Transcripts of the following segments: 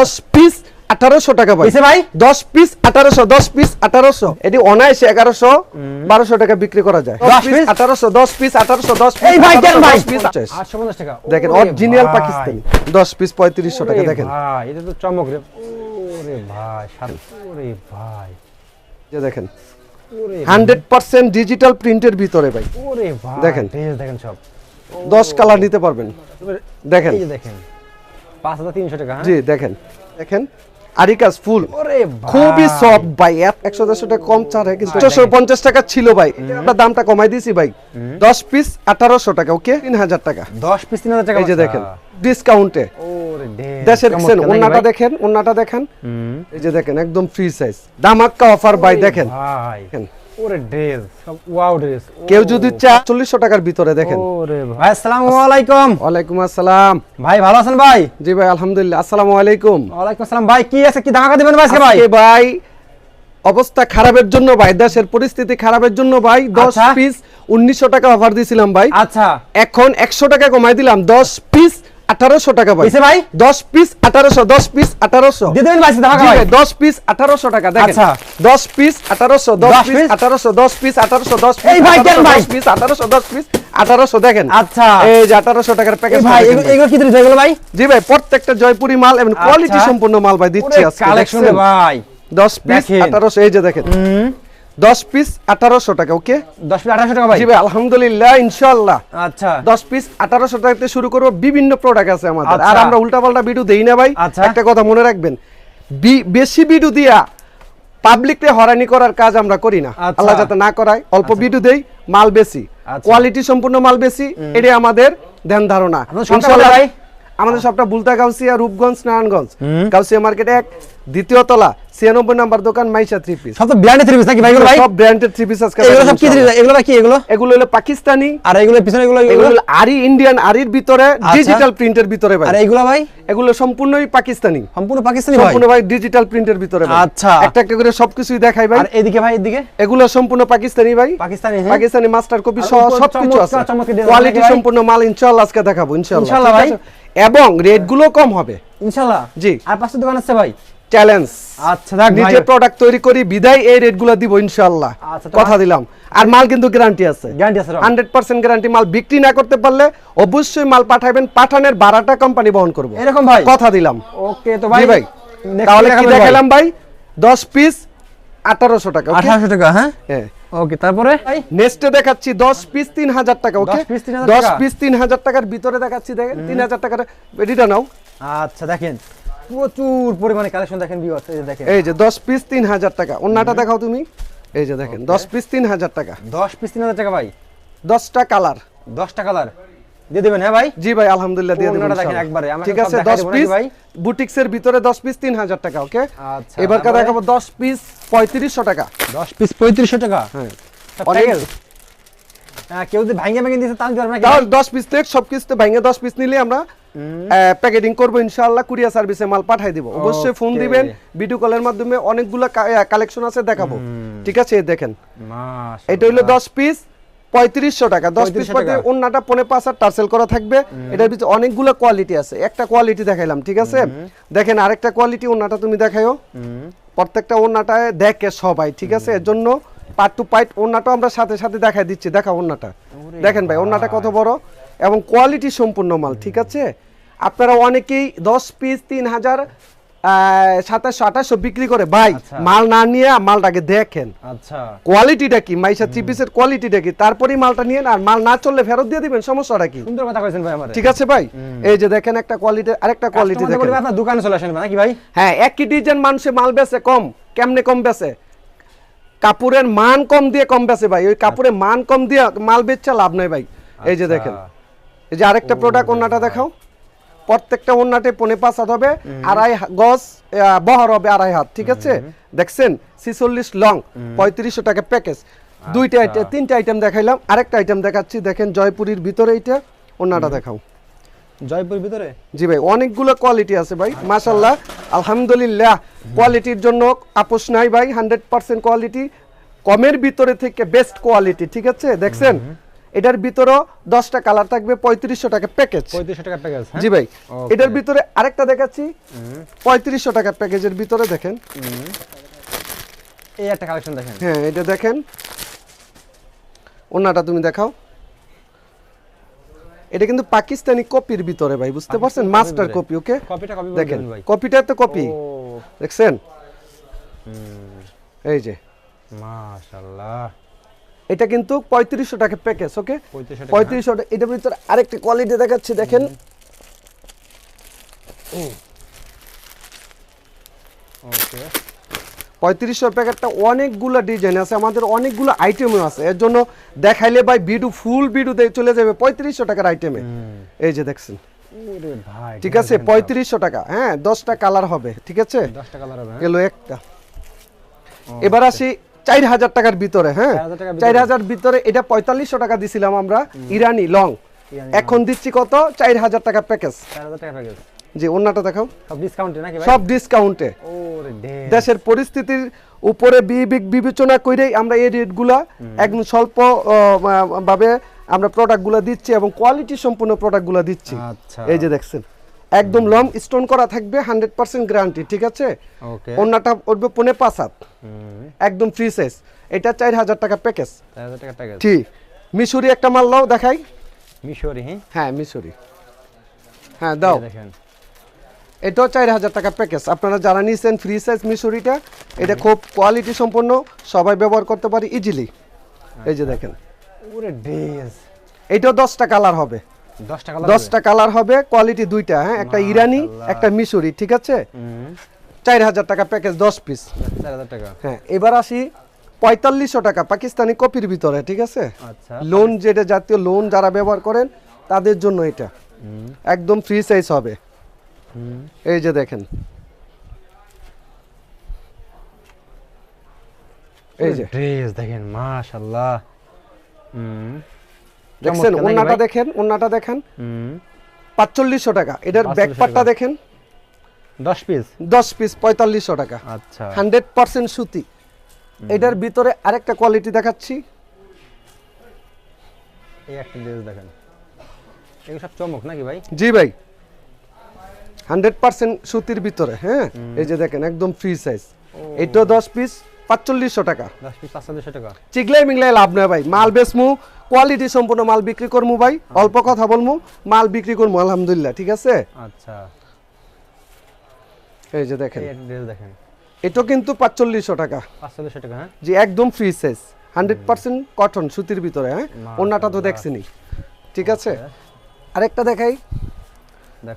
দশ পিস আঠারোশো টাকা ভাই কিসে ভাই? দশ পিস আঠারোশো দশ পিস আঠারোশো। এটি অনায়াসে এগারোশো বারোশো টাকা বিক্রি করা যায়। দশ পিস piece? আঠারোশো দশ পিস আঠারোশো দশ দেখেন অরিজিনাল পাকিস্তানি। দশ পিস পঁয়ত্রিশশো টাকা দেখেন। এটা তো চমক রে। ওরে ভাই ওরে ভাই। যে দেখেন হান্ড্রেড পার্সেন্ট ডিজিটাল প্রিন্টের ভিতরে ভাই। ওরে ভাই দেখেন। দেখেন সব। দশ কালার নিতে পারবেন। দেখেন। এই দেখেন। পাঁচ হাজার তিনশো টাকা হ্যাঁ? জি দেখেন। দেখেন আরিকাস ফুল। খুবই সফট ভাই। একশো দেড়শো টাকা কম চারে কিন্তু ছশো পঞ্চাশ টাকা ছিল ভাই। আমরা দামটা কমাই দিয়েছি ভাই। দশ পিস আঠারোশো টাকা ওকে? তিন হাজার টাকা। দশ পিস তিন হাজার টাকা এই যে দেখেন ডিসকাউন্টে দেশে দেখছেন ভাই? দেখেন ওন্নাটা দেখেন। এই যে দেখেন একদম ফ্রি সাইজ দামাক্কা অফার ভাই দেখেন। দেখেন। ওরে ড্রেস ওয়াও ড্রেস কেউ যদি চা চল্লিশশো টাকার ভিতরে দেখেন। ওরে ভাই। আসসালামু আলাইকুম। ওয়ালাইকুম আসসালাম। ভাই ভালো আছেন ভাই? জি ভাই আলহামদুলিল্লাহ আসসালামু আলাইকুম। ওয়ালাইকুম আসসালাম। ভাই কি আছে কি ধামাকা দিবেন ভাই আজকে ভাই? ভাই অবস্থা খারাপের জন্য ভাই দেশের পরিস্থিতি খারাপের জন্য ভাই দশ আচ্ছা। পিস উনিশশো টাকা অফার দিয়েছিলাম ভাই। আচ্ছা। এখন একশো টাকা কমাই দিলাম দশ পিস আঠারোশো টাকা ভাই ভাই? দশ পিস আঠারোশো দশ পিস আঠারোশো দশ পিস আঠারোশো টাকা দেখেন আচ্ছা। দশ পিস আঠারোশো দশ 10 পিস? আঠারোশো দশ পিস আঠারোশো দশ এই ভাই, কেন ভাই? দশ পিস আঠারোশো দশ পিস আঠারোশো দেখেন আচ্ছা। এই যে আঠারোশো টাকার প্যাকেজ ভাই এগুলো কি ভাই জি ভাই প্রত্যেকটা জয়পুরি মাল এবং কোয়ালিটি আচ্ছা। সম্পূর্ণ মাল ভাই দিচ্ছি আজকে কালেকশন ভাই দশ পিস। আঠারোশো এই যে দেখেন দশ পিস আঠারোশো টাকা ওকে দশ পিস আঠারোশো টাকা ভাই। আলহামদুলিল্লাহ ইনশাল্লাহ আচ্ছা। দশ পিস আঠারোশো টাকাতে শুরু করব বিভিন্ন প্রোডাক্ট আছে আমাদের। আর আচ্ছা। আমরা উল্টাপাল্টা ভিডিও দেই না ভাই আচ্ছা। একটা কথা মনে রাখবেন বেশি ভিডিও দিয়া পাবলিককে করার কাজ আমরা করি না। আচ্ছা। আল্লাহ যাতে না করায় অল্প ভিডিও দেই মাল বেশি। কোয়ালিটি সম্পূর্ণ মাল বেশি এটাই আমাদের ধ্যান ধারণা। ইনশাআল্লাহ ভাই? আমাদের সবটা বুলতা গাউসিয়া রূপগঞ্জ নারায়ণগঞ্জ। গাউসিয়া মার্কেট এক দ্বিতীয় তলা ছিয়ানব্বই নাম্বার দোকান মাইশা থ্রি পিস সব ব্র্যান্ডের থ্রি পিস নাকি ভাই ভাই? সব ব্র্যান্ডেড থ্রি পিস আজকে এগুলো সব কি এগুলো কি এগুলো? এগুলো হলো পাকিস্তানি। আর এগুলো পিছনে এগুলো এগুলো আরি ইন্ডিয়ান আরির ভিতরে ডিজিটাল প্রিন্টের ভিতরে ভাই। আর এগুলো ভাই? এগুলো সম্পূর্ণই পাকিস্তানি। সম্পূর্ণ পাকিস্তানি ভাই? সম্পূর্ণ ভাই ডিজিটাল প্রিন্টের ভিতরে। আচ্ছা। একটা একটা করে সবকিছুই দেখাই ভাই। আর এদিকে ভাই এদিকে? এগুলো সম্পূর্ণ পাকিস্তানি ভাই। পাকিস্তানি হ্যাঁ। পাকিস্তানি মাস্টার কপি সহ সবকিছু আছে। কোয়ালিটি সম্পূর্ণ মাল ইনশাআল্লাহ আজকে দেখাবো ইনশাআল্লাহ। ইনশাআল্লাহ ভাই। এবং রেটগুলো কম হবে। ইনশাআল্লাহ। জি। আর পাঁচটা দোকান আছে ভাই? চ্যালেঞ্জ আচ্ছা ভাই। নিজে প্রোডাক্ট তৈরি করি বিদায় এই রেটগুলো দিব ইনশাআল্লাহ। আচ্ছা, কথা দিলাম। আর মাল কিন্তু গ্যারান্টি আছে। Guarantee আছে, রাও। হান্ড্রেড পার্সেন্ট গ্যারান্টি মাল বিক্রি না করতে পারলে অবশ্যই মাল পাঠাবেন পাঠানের ভাড়াটা কোম্পানি বহন করব। এরকম ভাই। কথা দিলাম। ওকে তো ভাই ভাই। তাহলে কি দেখালাম ভাই? দশ পিস আঠারোশো টাকা okay? 1800 টাকা হ্যাঁ? হ্যাঁ। ওকে তারপরে? নেক্সটে দেখাচ্ছি দশ পিস তিন হাজার টাকা ওকে 10 piece 3000 দশ পিস তিন হাজার টাকার ভিতরে দেখাচ্ছি দেখেন তিন হাজার টাকার এডিটা নাও। আচ্ছা দেখেন। প্রচুর পরিমাণে কালেকশন দেখেন ভিউয়ার্স এই যে দেখেন। এই যে দশ পিস তিন হাজার টাকা। অন্যটা দেখাও তুমি। এই যে দেখেন দশ পিস তিন হাজার টাকা। 10 পিস 3000 টাকা ভাই। দশটা কালার 10টা কালার দিয়ে দিবেন হ্যাঁ ভাই? জি ভাই আলহামদুলিল্লাহ দিয়ে দেবো অন্যটা দেখেন একবারে, ঠিক আছে দেখাই দশ দেবো নাকি পিস ভাই? বুটিক্সের ভিতরে দশ পিস তিন হাজার টাকা ওকে আচ্ছা, এবার কা দেখাবো দশ পিস পঁয়ত্রিশশো টাকা। 10 পিস 3500 টাকা? হ্যাঁ। অনেক- হ্যাঁ কেউ যদি ভাঙে ভাঙে দিয়েছে তাহলে দিবেন নাকি তাহলে দশ পিস থেকে সব কিছু ভেঙে দশ পিস নিলে আমরা প্যাকেটিং করব ইনশাআল্লাহ কুরিয়ার সার্ভিসে মাল পাঠাই দিব। অবশ্যই ফোন দিবেন ভিডিও কলের মাধ্যমে অনেকগুলো কালেকশন আছে দেখাবো। ঠিক আছে দেখেন। এটা হলো দশ পিস পঁয়ত্রিশশো টাকা। দশ পিস 3500 টাকা। অন্যটা পনে পাঁচ আর টার্সেল করা থাকবে। এটার ভিতরে অনেকগুলো কোয়ালিটি আছে। একটা কোয়ালিটি দেখাইলাম ঠিক আছে? দেখেন আরেকটা কোয়ালিটি অন্যটা তুমি দেখাইও। প্রত্যেকটা ওন্নাটায় দেখে সবাই ঠিক আছে? এর জন্য পার্ট টু পার্ট ওন্নাটা আমরা সাথে সাথে দেখাই দিচ্ছি। দেখা ওন্নাটা দেখেন ভাই ওন্নাটা কত বড়? এবং কোয়ালিটি সম্পূর্ণ মাল ঠিক আছে? আপনারা অনেকেই দশ পিস তিন হাজার সাতাশশো আঠাশশো বিক্রি করে ভাই আচ্ছা। মাল না নিয়ে মালটাকে দেখেন। আচ্ছা। কোয়ালিটিটা কি? মাইশা থ্রি পিসের কোয়ালিটিটা কি? তারপরেই মালটা নিয়ে আর মাল না চললে ফেরত দিয়ে দিবেন সমস্যাটা কি? সুন্দর কথা কইছেন ভাই আমারে। ঠিক আছে ভাই? এই যে দেখেন একটা কোয়ালিটি আরেকটা কোয়ালিটি দেখেন। আপনার দোকানে চলে আসেন নাকি ভাই? হ্যাঁ একই ডিজাইন মানুষে মাল বেচে কম কেমনে কম বেচে? কাপড়ের মান কম দিয়ে কম বেচে ভাই। ওই কাপড়ের মান কম দিয়ে মাল বেচছে লাভ নাই ভাই। এই যে আচ্ছা। দেখেন। এই যে আরেকটা প্রোডাক্ট ওন্নাটা দেখাও। প্রত্যেকটা ওন্নাটে পনে পাঁচ হাত হবে আড়াই গজ বহর হবে আড়াই হাত ঠিক আছে? দেখছেন? ছিচল্লিশ লং পঁয়ত্রিশশো টাকা প্যাকেজ দুইটা আইটেম তিনটা আইটেম দেখাইলাম। আরেকটা আইটেম দেখাচ্ছি দেখেন জয়পুরীর ভিতরে এইটা ওন্নাটা দেখাও। জয়পুর ভিতরে? জি ভাই অনেকগুলো কোয়ালিটি আছে ভাই মাশাল্লাহ আলহামদুলিল্লাহ। কোয়ালিটির জন্য আপোষ নাই ভাই হান্ড্রেড পার্সেন্ট কোয়ালিটি কমের ভিতরে থেকে বেস্ট কোয়ালিটি ঠিক আছে? দেখছেন? এটার ভিতরেও দশটা কালার থাকবে পঁয়ত্রিশশো টাকা প্যাকেজ পঁয়ত্রিশশো টাকা প্যাকেজ জি ভাই এটার ভিতরে আরেকটা দেখাচ্ছি। পঁয়ত্রিশশো টাকা প্যাকেজের ভিতরে দেখেন। এই একটা কালেকশন দেখেন। হ্যাঁ এটা দেখেন। ওনাটা তুমি দেখাও। এটা কিন্তু পাকিস্তানি কপির ভিতরে ভাই বুঝতে পারছেন? মাস্টার কপি ওকে কপিটা কপি দেখেন দেখেন কপিটা তো কপি দেখছেন? এই যে। মাশাআল্লাহ। এটা কিন্তু পঁয়ত্রিশশো টাকা প্যাকেজ ওকে পঁয়ত্রিশশো টাকা এটার ভিতরে আরেকটা কোয়ালিটি দেখাচ্ছি দেখেন। ওকে পঁয়ত্রিশশো প্যাকেটটা অনেকগুলো ডিজাইন আছে আমাদের অনেকগুলো আইটেমও আছে। এর জন্য দেখাইলে ভাই বিডু ফুল বিডু দিয়ে চলে যাবে পঁয়ত্রিশশো টাকার আইটেমে এই যে দেখছেন। ঠিক আছে পঁয়ত্রিশশো টাকা হ্যাঁ দশটা কালার হবে ঠিক আছে? হবে হ্যাঁ? গেল একটা। এবার আসি চার হাজার টাকার ভিতরে হ্যাঁ? 4,000 টাকার ভিতরে। চার হাজার ভিতরে এটা পঁয়তাল্লিশশো টাকা দিছিলাম আমরা ইরানি লং। এখন দিচ্ছি কত? চার হাজার টাকা প্যাকেজ। জি অন্যটা দেখাও। সব ডিসকাউন্টে দেশের পরিস্থিতির উপরে বিবেচনা করেই আমরা এই রেটগুলা একদম স্বল্প ভাবে আমরা প্রোডাক্টগুলো দিচ্ছি এবং কোয়ালিটি সম্পূর্ণ প্রোডাক্টগুলো দিচ্ছি। আচ্ছা। এই যে দেখছেন। একদম লং স্টোন করা থাকবে হান্ড্রেড পার্সেন্ট গ্যারান্টি ঠিক আছে? ওকে অন্যটা উঠবে পনে পাঁচ হাত। একদম ফ্রি সাইজ এটা চার হাজার টাকা প্যাকেজ ঠিক মিশরি একটা মাল দাও দেখাই। মিশরি হ্যাঁ? হ্যাঁ মিশরি। হ্যাঁ দাও। দেখেন। এটাও চার হাজার টাকা প্যাকেজ আপনারা যারা নিয়েছেন ফ্রি সাইজ মিশরিটা এটা খুব কোয়ালিটি সম্পন্ন সবাই ব্যবহার করতে পারি ইজিলি এই যে দেখেন। ওরে ড্রেস এটাও দশটা কালার হবে। দশটা কালার হবে? কোয়ালিটি দুইটা হ্যাঁ? একটা ইরানি একটা মিশরি ঠিক আছে? চার হাজার টাকা প্যাকেজ দশ পিস চার হাজার টাকা। হ্যাঁ এবার আসি পঁয়তাল্লিশশো টাকা পাকিস্তানি কপির ভিতরে ঠিক আছে? আচ্ছা। লোন যেটা জাতীয় লোন যারা ব্যবহার করেন তাদের জন্য এটা। একদম ফ্রি সাইজ হবে। এই যে দেখেন। এই যে। ড্রেস দেখেন মাশাআল্লাহ হুম। দেখছেন? ওন্নাটা দেখেন ওন্নাটা দেখেন। পাঁচচল্লিশশো টাকা। এটার 4500 ব্যাকপারটা দেখেন। দশ পিস দশ পিস পঁয়তাল্লিশশো টাকা। আচ্ছা। হান্ড্রেড পার্সেন্ট সুতি। এটার ভিতরে আরেকটা কোয়ালিটি দেখাচ্ছি। এই একটা ড্রেস দেখেন। এগুলো সব চমক নাকি ভাই? জি ভাই। হান্ড্রেড পার্সেন্ট সুতির ভিতরে হ্যাঁ? এই যে দেখেন একদম ফ্রি সাইজ এটাও দশ পিস পাঁচচল্লিশশো টাকা। দশ পিস দুশো টাকা। চিগলাই মিগলাই লাভ নয় ভাই মাল বেচমু কোয়ালিটি সম্পূর্ণ মাল বিক্রি করমু ভাই অল্প কথা বলমু মাল বিক্রি করমু আলহামদুলিল্লাহ ঠিক আছে? আচ্ছা। এই যে দেখেন। এই দেখেন। এটাও কিন্তু পাঁচচল্লিশশো টাকা। দুশো টাকা হ্যাঁ? জি একদম free size hundred percent cotton সুতির ভিতরে হ্যাঁ? ওনাটা তো দেখছিনি ঠিক আছে? আরেকটা দেখাই।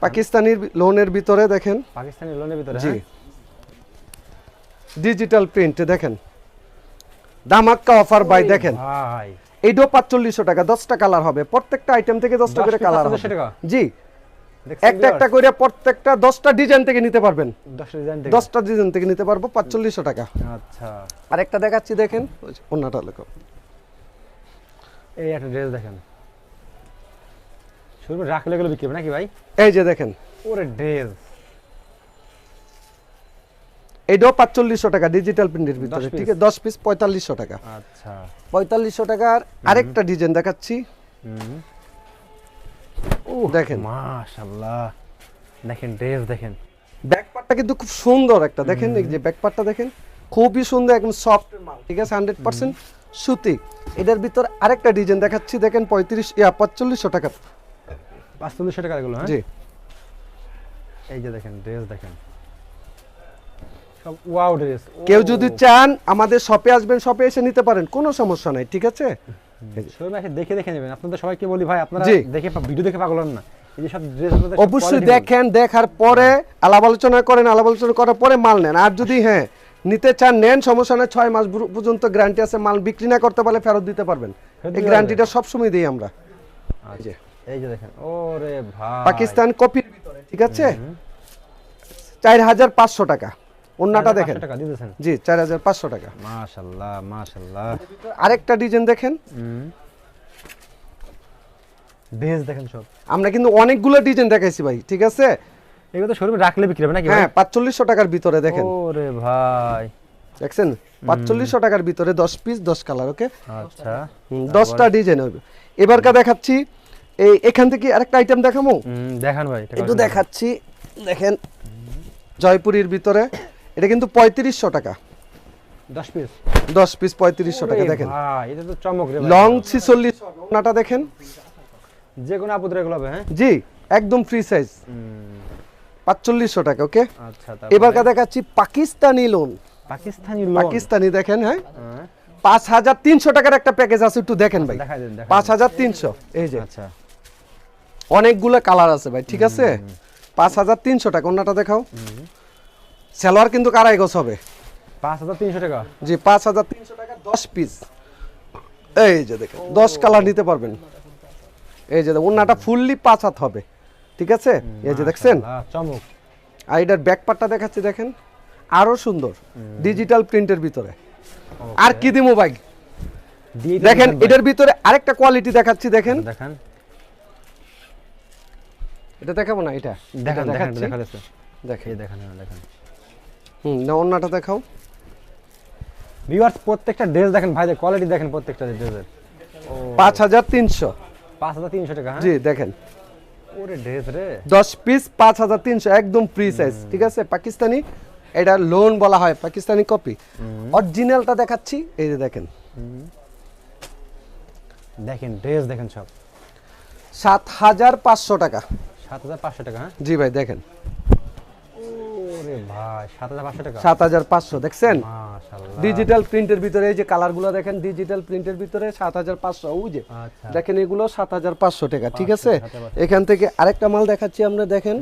পাকিস্তানির লোনের ভিতরে দেখেন। পাকিস্তানি লোনের ভিতরে জি। হ্যাঁ? ডিজিটাল প্রিন্ট দেখেন। দামাক্কা অফার বাই দেখেন। ভাই। এইটাও পাঁচচল্লিশশো টাকা দশটা কালার হবে। প্রত্যেকটা আইটেম থেকে দশটা 10 করে কালার 500 হবে। টাকা? জি। একটা একটা করে প্রত্যেকটা দশটা ডিজাইন থেকে নিতে পারবেন। দশটা ডিজাইন থেকে? দশটা ডিজাইন থেকে নিতে পারব পাঁচচল্লিশশো টাকা। আচ্ছা। আরেকটা দেখাচ্ছি দেখেন। অন্যটা লেখো। এই একটা ড্রেস দেখেন। শুরু রাখলে গেলে বিক্রি হবে নাকি ভাই? এই যে দেখেন। ওরে ড্রেস এটাও পাঁচচল্লিশশো টাকা ডিজিটাল প্রিন্টের ভিতরে ঠিক আছে? দশ পিস পঁয়তাল্লিশশো টাকা। আচ্ছা। পঁয়তাল্লিশশো টাকার আরেকটা ডিজাইন দেখাচ্ছি। দেখেন। দেখেন ড্রেস দেখেন। ব্যাকপারটা কিন্তু খুব সুন্দর একটা দেখেন এই যে ব্যাকপারটা দেখেন খুবই সুন্দর একদম সফট মাল ঠিক আছে? হান্ড্রেড পার্সেন্ট সুতি। এটার ভিতর আরেকটা ডিজাইন দেখাচ্ছি দেখেন পঁয়ত্রিশ ইয়া পাঁচচল্লিশশো টাকা। দুশো টাকা এগুলো হ্যাঁ? জি। এই যে দেখেন ড্রেস দেখেন। ওয়াও ড্রেস কেউ যদি চান আমাদের শপে আসবেন শপে এসে নিতে পারেন কোনো সমস্যা নাই ঠিক আছে? দেখে দেখে নেবেন। আপনাদের সবাইকে বলি ভাই আপনারা দেখে ভিডিও দেখে পাগল না। অবশ্যই দেখেন দেখার পরে আলাপ আলোচনা করেন আলাপ আলোচনা করার পরে মাল নেন। আর যদি হ্যাঁ নিতে চান নেন সমস্যা নেই ছয় মাস পর্যন্ত গ্যারান্টি আছে মাল বিক্রি না করতে পারলে ফেরত দিতে পারবেন। এই গ্যারান্টিটা সবসময় দিই আমরা। আচ্ছা, এই যে দেখেন। ওরে ভাই। পাকিস্তান কপির ভিতরে ঠিক আছে? চার হাজার পাঁচশো টাকা। অন্যটা দেখেন। টাকা দিতেছেন। জি চার হাজার পাঁচশো টাকা। মাশাআল্লাহ মাশাআল্লাহ আরেকটা ডিজাইন দেখেন। হুম। দেখেন সব। আমরা কিন্তু অনেকগুলো ডিজাইন দেখাইছি ভাই ঠিক আছে? এগুলো তো শোরুমে রাখলে বিক্রি হবে নাকি হ্যাঁ পাঁচচল্লিশশো টাকার ভিতরে দেখেন। ওরে ভাই। দেখছেন? পাঁচচল্লিশশো টাকার ভিতরে দশ পিস দশ কালার ওকে আচ্ছা। দশটা ডিজাইন হবে। এবারকা দেখাচ্ছি এই এখান থেকে আরেকটা আইটেম দেখামো? হুম, দেখান ভাই একটু দেখাচ্ছি দেখেন জয়পুরীর ভিতরে। এটা কিন্তু পঁয়ত্রিশশো টাকা। দশ পিস দশ পিস পঁয়ত্রিশশো টাকা দেখেন। ভাই এটা তো চমক রে লং ছিচল্লিশ ওনাটা দেখেন। যে কোনো আপুদের এগুলো হবে হ্যাঁ? জি একদম ফ্রি সাইজ হুম, পাঁচচল্লিশশো টাকা ওকে? আচ্ছা এবারকা দেখাচ্ছি পাকিস্তানি লোন পাকিস্তানি লোন পাকিস্তানি দেখেন হ্যাঁ? হ্যাঁ, পাঁচ হাজার তিনশো টাকার একটা প্যাকেজ আছে একটু দেখেন ভাই। পাঁচ হাজার তিনশো এই যে। আচ্ছা। অনেকগুলো কালার আছে ভাই ঠিক আছে? পাঁচ হাজার তিনশো টাকা অন্যটা দেখাও। সালোয়ার কিন্তু কারাই গোছ হবে। পাঁচ হাজার তিনশো টাকা। জি পাঁচ হাজার তিনশো টাকা দশ পিস এই যে দেখেন দশ কালার নিতে পারবেন। এই যে অন্যটা ফুললি পাঁচ হাত হবে। ঠিক আছে? এই যে দেখছেন? চমক। আর এটার ব্যাক পার্টটা দেখাচ্ছি দেখেন। আরও সুন্দর ডিজিটাল প্রিন্টের ভিতরে। আর কি দিমু ভাই? দেখেন এটার ভিতরে আরেকটা কোয়ালিটি দেখাচ্ছি দেখেন। দেখান। এটা দেখাবো না এটা? দেখান দেখান দেখেন দেখান। হুম না অন্যটা দেখাও। ভিউয়ার্স প্রত্যেকটা ড্রেস দেখেন ভাই কোয়ালিটি দেখেন প্রত্যেকটা ড্রেসের পাঁচ হাজার তিনশো। পাঁচ হাজার তিনশো টাকা হ্যাঁ? জি দেখেন। ওরে ড্রেস রে। দশ পিস পাঁচ হাজার তিনশো একদম ফ্রি সাইজ ঠিক আছে? পাকিস্তানি এটা লোন বলা হয় পাকিস্তানি কপি অরিজিনালটা দেখাচ্ছি এই যে দেখেন। দেখেন ড্রেস দেখেন সব। সাত হাজার পাঁচশো টাকা। সাত হাজার পাঁচশো টাকা হ্যাঁ? জি ভাই দেখেন। সাত হাজার পাঁচশো দেখছেন? ডিজিটাল প্রিন্টের ভিতরে এই যে কালারগুলো দেখেন ডিজিটাল প্রিন্টের ভিতরে সাত হাজার পাঁচশো ওই যে। আচ্ছা। দেখেন এগুলো সাত হাজার পাঁচশো টাকা ঠিক আছে। এখান থেকে আরেকটা মাল দেখাচ্ছি আমরা দেখেন।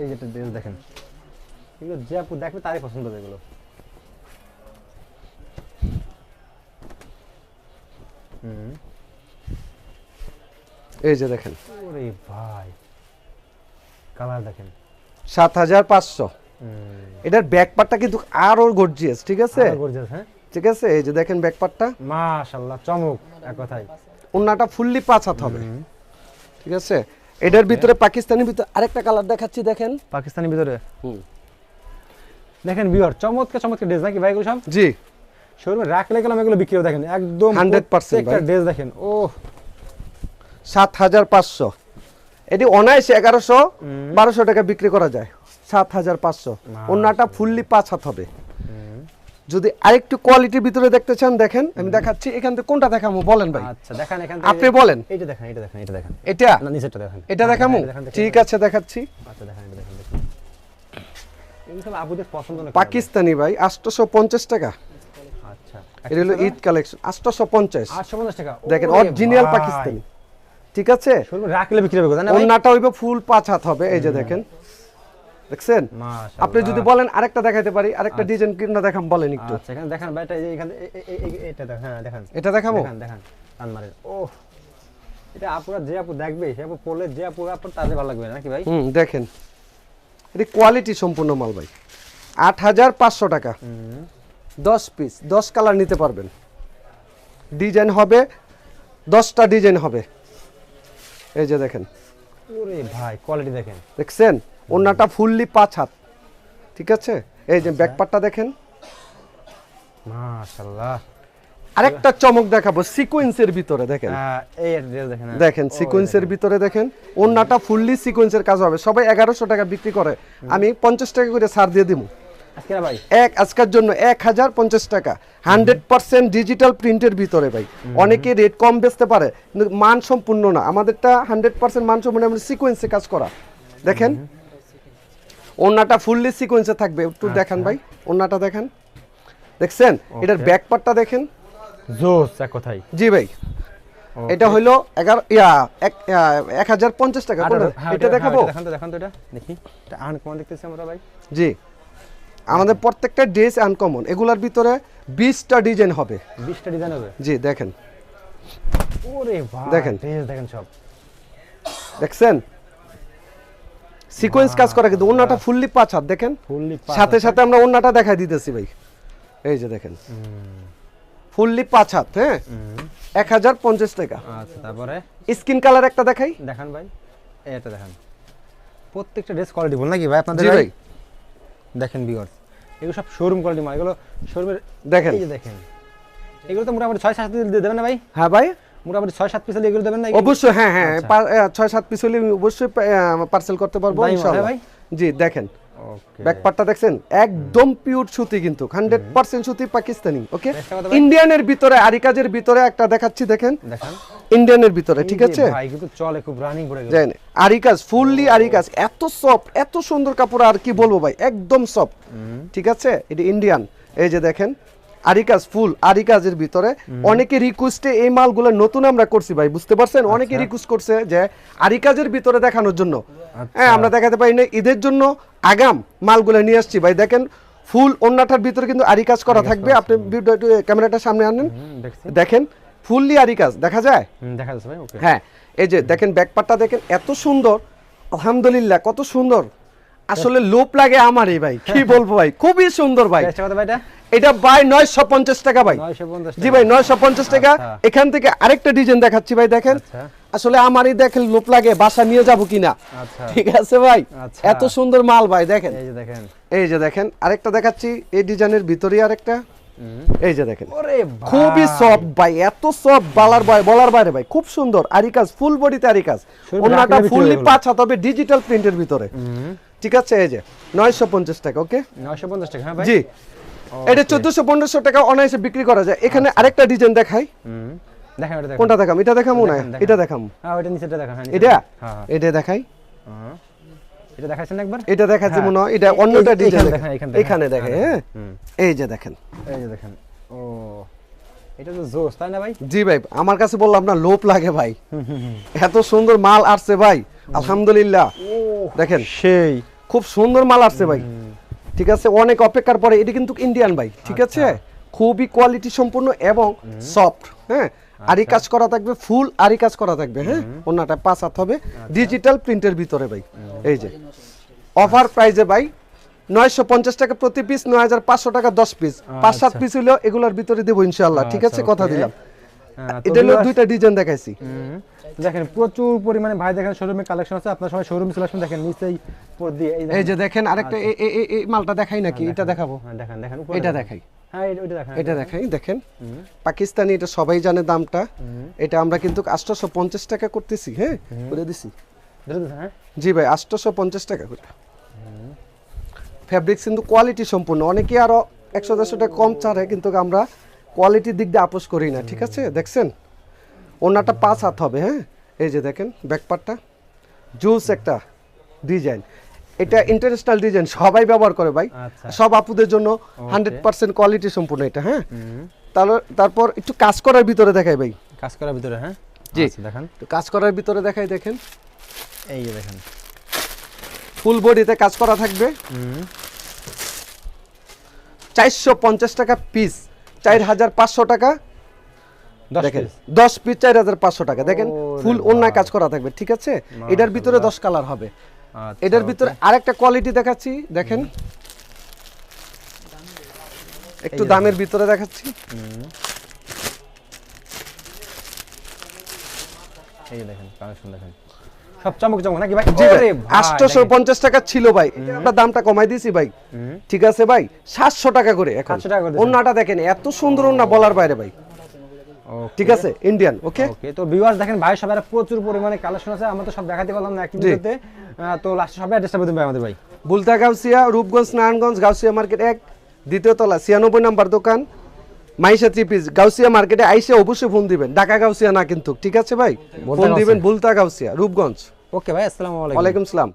এই যেটা ড্রেস দেখেন। এগুলো যে আপু দেখবে তারই পছন্দ হবে এগুলো। এই যে দেখেন। ওরে ভাই। কালার দেখেন। সাত হাজার পাঁচশো। এটার ব্যাকপার্টটা কিন্তু আরও গর্জিয়াস ঠিক আছে? গর্জিয়াস হ্যাঁ? ঠিক আছে? এই যে দেখেন ব্যাক পার্টটা মাশাআল্লাহ চমক এক কথায়। ওনাটা ফুললি পাঁচ হাত হবে। ঠিক আছে? এটার ভিতরে পাকিস্তানি ভিতরে আরেকটা কালার দেখাচ্ছি দেখেন। পাকিস্তানি ভিতরে? হুম। দেখেন বিয়ার চমৎকার চমৎকার ড্রেস নাকি ভাই সব? জি। শোরুমে রাখলে গেলাম এগুলো বিক্রি দেখেন। একদম 100% ভাই। ড্রেস দেখেন ও সাত হাজার পাঁচশো। এটি অনায়াসে এগারোশো বারোশো টাকা বিক্রি করা যায়। সাত হাজার পাঁচশো। অন্যটা ফুললি পাঁচ হাত হবে। যদি আরেকটু কোয়ালিটির ভিতরে দেখতে চান দেখেন আমি দেখাচ্ছি। এখান থেকে কোনটা দেখাবো বলেন ভাই। আচ্ছা দেখেন এখান আপনি বলেন। এইটা দেখেন এটা দেখেন এটা দেখেন। এটা? না নিচেরটা দেখেন। এটা হ্যাঁ, দেখামু? এটা দেখেন, ঠিক আছে দেখাচ্ছি। আচ্ছা দেখেন এটা দেখেন দেখেন। এগুলো আপুদের পছন্দ না পাকিস্তানি ভাই আটশোশো পঞ্চাশ টাকা। আচ্ছা এটা হলো ঈদ কালেকশন আটশো পঞ্চাশ। টাকা। দেখেন অরিজিনাল পাকিস্তানি। ঠিক আছে? রাখলে বিক্রি হবে জানেন ভাই ওনাটা হইবে ফুল পাঁচ হাত হবে এই যে দেখেন। দেখছেন। আপনি যদি বলেন আরেকটা দেখাতে পারি আরেকটা ডিজাইন কিনা দেখাম বলেন একটু। আচ্ছা এখানে দেখেন ভাই এটা এখানে এটা দেখেন হ্যাঁ দেখেন। এটা দেখাবো? দেখেন দেখেন আনমারের ও এটা আপুরা যে আপু দেখবে সে আপু পড়লে যে আপু আপনার তাদের ভালো লাগবে নাকি ভাই? হুম দেখেন। এটি কোয়ালিটি সম্পূর্ণ মাল ভাই। আট হাজার পাঁচশো টাকা। দশ পিস দশ কালার নিতে পারবেন। ডিজাইন হবে দশটা ডিজাইন হবে। এই যে দেখেন। ওরে ভাই কোয়ালিটি দেখেন। দেখছেন? ওনাটা ফুললি পাঁচ হাত। ঠিক আছে? এই যে ব্যাকপারটা দেখেন। মাশাআল্লাহ। আরেকটা চমক দেখাবো সিকোয়েন্সের ভিতরে দেখেন। এই ড্রেস দেখেন হ্যাঁ। দেখেন সিকোয়েন্সের ভিতরে দেখেন ওনাটা ফুললি সিকোয়েন্সের কাজ হবে। সবাই এগারোশো টাকা বিক্রি করে। আমি পঞ্চাশ টাকা করে ছাড় দিয়ে দিব। ভাই? এক আজকের জন্য এক হাজার পঞ্চাশ টাকা। হান্ড্রেড পার্সেন্ট ডিজিটাল প্রিন্টের ভিতরে ভাই। অনেকে রেট কম বেচতে পারে মান সম্পূর্ণ না। আমাদেরটা হান্ড্রেড পার্সেন্ট মান সম্পূর্ণ আমরা সিকোয়েন্সে কাজ করা। দেখেন? ওনাটা ফুললি সিকোয়েন্সে থাকবে। একটু দেখান ভাই। ওনাটা দেখেন। দেখছেন? এটার ব্যাক পার্টটা দেখেন। জোস এক কথাই জি ভাই। এটা হইল এগারো ইয়া এক হাজার পঞ্চাশ টাকা? হ্যাঁ, এটা ওটা- দেখাবো? হ্যাঁ, দেখান তো দেখান তো এটা। দেখি। এটা আন কোন দেখতেছি আমরা ভাই? জি। আমাদের প্রত্যেকটা ড্রেস আনকমন এগুলার ভিতরে বিশটা ডিজাইন হবে। 20টা ডিজাইন হবে? জি দেখেন। ওরে দেখেন। দেখেন সব। দেখছেন? সিকোয়েন্স কাজ করা কিন্তু ওন্নাটা ফুললি পাঁচ হাত দেখেন? ফুললি সাথে সাথে আমরা ওন্নাটা দেখাই দিতেছি ভাই। এই যে দেখেন। ফুললি পাঁচ হাত হ্যাঁ? এক হাজার পঞ্চাশ টাকা। আচ্ছা তারপরে? স্কিন কালার একটা দেখাই। দেখান ভাই। এটা দেখান। প্রত্যেকটা ড্রেস কোয়ালিটি বল নাকি ভাই আপনাদের জি ভাই? ভাই। দেখেন বিয়ার্স এগুলো সব শোরুম কোয়ালিটি মাল এগুলো শোরুমের দেখেন। এই যে দেখেন। এগুলো তো মোটামুটি ছয় সাত পিস দিয়ে দেবেন না ভাই? হ্যাঁ ভাই। মোটামুটি ছয় সাত পিস এগুলো দেবেন না অবশ্যই হ্যাঁ হ্যাঁ আচ্ছা। ছয় সাত পিস হলে অবশ্যই পার্সেল করতে পারব মাল, ইনশাআল্লাহ হ্যাঁ জি দেখেন। ওকে ব্যাকপারটা দেখছেন? একদম পিওর সুতি কিন্তু হান্ড্রেড পার্সেন্ট সুতি পাকিস্তানি ওকে? ইন্ডিয়ানের ভিতরে আরিকাজের ভিতরে একটা দেখাচ্ছি দেখেন। দেখান। ইন্ডিয়ানের ভিতরে ঠিক আছে? ভাই কিন্তু চলে খুব রানিং পড়ে গেছে ফুললি আরিকাজ এত সফট এত সুন্দর কাপড় আর কি বলব ভাই একদম সফট ঠিক আছে? এটা ইন্ডিয়ান এই যে দেখেন আরিকাজ ফুল আরিকাজের ভিতরে। অনেকে রিকোয়েস্টে এই মালগুলো নতুন আমরা করছি ভাই বুঝতে পারছেন? অনেকে রিকোয়েস্ট করছে যে আরিকাজের ভিতরে দেখানোর জন্য। হ্যাঁ আমরা দেখাতে পারি না ঈদের জন্য আগাম মালগুলো নিয়ে আসছি ভাই। দেখেন ফুল অন্যটার ভিতরে কিন্তু আরিকাজ করা থাকবে। আপনি ক্যামেরাটা সামনে আনেন। দেখেন ফুললি আরিকাজ দেখা যায়? দেখা যাচ্ছে ভাই ওকে হ্যাঁ এই যে দেখেন ব্যাকপারটা দেখেন এত সুন্দর। আলহামদুলিল্লাহ কত সুন্দর। আসলে লোপ লাগে আমারই ভাই কি বলব ভাই? খুবই সুন্দর ভাই। এটা ভাই নয়শো পঞ্চাশ টাকা ভাই। 950 জি ভাই নয়শো পঞ্চাশ টাকা। আচ্ছা। এখান থেকে আরেকটা ডিজাইন দেখাচ্ছি ভাই দেখেন। আচ্ছা। আসলে আমারই দেখেন লোপ লাগে বাসা নিয়ে যাব কিনা। আচ্ছা। ঠিক আছে ভাই। এত সুন্দর মাল ভাই দেখেন। এই যে দেখেন। এই যে দেখেন আরেকটা দেখাচ্ছি এই ডিজাইনের ভিতরে আরেকটা। এই যে দেখেন। খুবই সফট ভাই এত সফট বলার ভাই বলার বাইরে ভাই খুব সুন্দর। আরিকাজ ফুল বডিতে আরিকাজ ভিতরে ফুললি। পাঁচ হাত হবে ডিজিটাল প্রিন্টের ভিতরে। ঠিক আছে এই যে নয়শো পঞ্চাশ টাকা ওকে 950 টাকা হ্যাঁ ভাই? জি. এটা চোদ্দশো পনেরোশো টাকা অনায়াসে বিক্রি করা যায়। এখানে আরেকটা ডিজাইন দেখাই। কোনটা দেখাম? এটা দেখামো না। এটা দেখাম। হ্যাঁ ওইটা নিচেটা হ্যাঁ এটা? হ্যাঁ হ্যাঁ। এটা দেখাই। এটা একবার? এটা দেখাচ্ছি। মনে হয়। এটা অন্যটা ডিজাইন এখানে দেখেন, এখানে দেখেন। হ্যাঁ এই যে দেখেন। এই যে দেখেন। ও এটা তো জোস তাই না ভাই? জি ভাই আমার কাছে বললাম না লোপ লাগে ভাই। এত সুন্দর মাল আসছে ভাই আলহামদুলিল্লাহ। দেখেন। সেই। খুব সুন্দর মাল আসছে ভাই। ঠিক আছে? অনেক অপেক্ষার পরে এটি কিন্তু ইন্ডিয়ান বাইক ঠিক আছে? খুবই কোয়ালিটি সম্পূর্ণ এবং সফট হ্যাঁ? আরি কাজ করা থাকবে ফুল আরি কাজ করা থাকবে হ্যাঁ? অন্যটা পাঁচ হাত হবে। ডিজিটাল প্রিন্টের ভিতরে ভাই এই যে। অফার প্রাইজে ভাই নয়শো পঞ্চাশ টাকা প্রতি পিস নয় হাজার পাঁচশো টাকা দশ পিস পাঁচ সাত পিস হলেও এগুলোর ভিতরে দেবো ইনশাল্লাহ ঠিক আছে? আচ্ছা, কথা দিলাম। এটা হলো দুইটা ডিজাইন দেখাইছি। দেখেন প্রচুর পরিমাণে ভাই দেখেন শোরুমে কালেকশন আছে আপনার সবাই শোরুম চলে আসবেন দেখেন নিচেই এই যে দেখেন। আরেকটা এ- এই মালটা দেখাই নাকি? এটা দেখাবো। হ্যাঁ দেখেন দেখেন এটা দেখাই। হ্যাঁ এটা- ওইটা দেখেন এটা দেখাই দেখেন। পাকিস্তানি এটা সবাই জানে দামটা। এটা আমরা কিন্তু আটশোশো পঞ্চাশ টাকা করতেছি হ্যাঁ? করে দিছি। হ্যাঁ? জি ভাই আটশোশো পঞ্চাশ টাকা করে। ফ্যাব্রিক্স কিন্তু কোয়ালিটি সম্পূর্ণ। অনেকে আরও একশো দেড়শো টাকা কম ছাড়ে কিন্তু আমরা কোয়ালিটির দিক দিয়ে আপোষ করি না ঠিক আছে? দেখছেন? ওনাটা পাঁচ হাত হবে হ্যাঁ? এই যে দেখেন ব্যাকপারটা জুস একটা ডিজাইন এটা ইন্টারন্যাশনাল ডিজাইন সবাই ব্যবহার করে ভাই। আচ্ছা। সব আপুদের জন্য হান্ড্রেড পার্সেন্ট কোয়ালিটি সম্পূর্ণ এটা হ্যাঁ? তারপর একটু কাজ করার ভিতরে দেখাই ভাই। কাজ করার ভিতরে হ্যাঁ? জি। আচ্ছা, দেখেন। কাজ করার ভিতরে দেখাই দেখেন। এই যে দেখেন। ফুল বডিতে কাজ করা থাকবে। চারশো পঞ্চাশ টাকা পিস চার হাজার পাঁচশো টাকা। দশ দেখেন দশ পিস চার হাজার পাঁচশো টাকা। দেখেন ফুল অন্যায় কাজ করা থাকবে ঠিক আছে? এটার ভিতরে দশ কালার হবে। আচ্ছা, এটার ভিতরে আরেকটা কোয়ালিটি দেখাচ্ছি দেখেন। একটু দামের ভিতরে দেখাচ্ছি। এই দেখেন কালেকশন দেখেন। সব চমক চমক নাকি ভাই? জি ভাই, ওরে ভাই, 850 টাকা ছিল ভাই। আমরা দামটা কমাই দিয়েছি ভাই। ঠিক আছে ভাই সাতশো টাকা করে এখন। 700 টাকা করে। অন্যটা দেখেন এত সুন্দর অন্য বলার বাইরে ভাই। ঠিক আছে ইন্ডিয়ান ওকে ওকে তো ভিউয়ার্স দেখেন ভাই সবাই প্রচুর পরিমাণে কালেকশন আছে আমরা তো সব দেখাতে পারলাম না এক ভিডিওতে তো লাস্টে সবাই অ্যাড্রেসটা ভাই আমাদের ভাই। বুলতা গাউসিয়া রূপগঞ্জ নারায়ণগঞ্জ গাউসিয়া মার্কেট এক দ্বিতীয় তলা ছিয়ানব্বই নাম্বার দোকান। মাইশা থ্রি পিস গাউসিয়া মার্কেটে আইসে অবশ্যই ফোন দিবেন। ঢাকা গাউসিয়া না কিন্তু ঠিক আছে ভাই? ফোন দিবেন ভুলতা বুলতা গাউসিয়া রূপগঞ্জ। ওকে ভাই আসসালামু আলাইকুম। ওয়ালাইকুম সালাম।